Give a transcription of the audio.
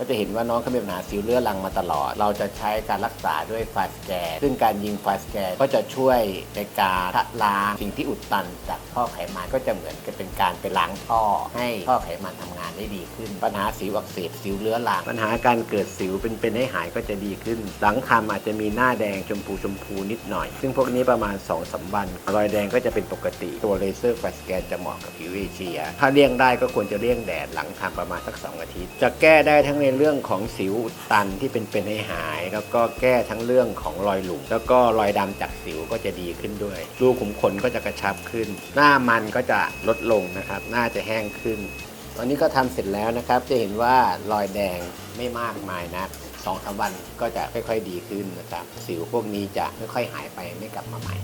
ก็จะเห็นว่าน้องเขามีปัญหาสิวเรื้อรังมาตลอด เราจะใช้การรักษาด้วยไฟสแกนซึ่งการยิงไฟสแกนก็จะช่วยในการชะล้างสิ่งที่อุดตันจากท่อไขมันก็จะเหมือนกับเป็นการไปล้างท่อ ให้ท่อไขมันทำงานได้ดีขึ้น ปัญหาสิวอักเสบสิวเรื้อรัง ปัญหาการเกิดสิวเป็นเป็นให้หายก็จะดีขึ้น หลังคำอาจจะมีหน้าแดงชมพูชมพูนิดหน่อย ซึ่งพวกนี้ประมาณ2อสวันรอยแดงก็จะเป็นปกติ ตัวเลเซอร์ไฟสแกนจะเหมาะกับผิวเอเชีย ถ้าเลี่ยงได้ก็ควรจะเลี่ยงแดดหลังทำประมาณสัก2อาทิตย์ จะแก้ได้ทั้งในเรื่องของสิวตันที่เป็นเป็นให้หาย แล้วก็แก้ทั้งเรื่องของรอยหลุมแล้วก็รอยดำจากสิวก็จะดีขึ้นด้วย รูขุมขนก็จะกระชับขึ้น หน้ามันก็จะลดลงนะครับ หน้าจะแห้งขึ้นตอนนี้ก็ทำเสร็จแล้วนะครับ จะเห็นว่ารอยแดงไม่มากมายนะสองสามวันก็จะค่อยๆดีขึ้นนะครับ สิวพวกนี้จะค่อยๆหายไปไม่กลับมาใหม่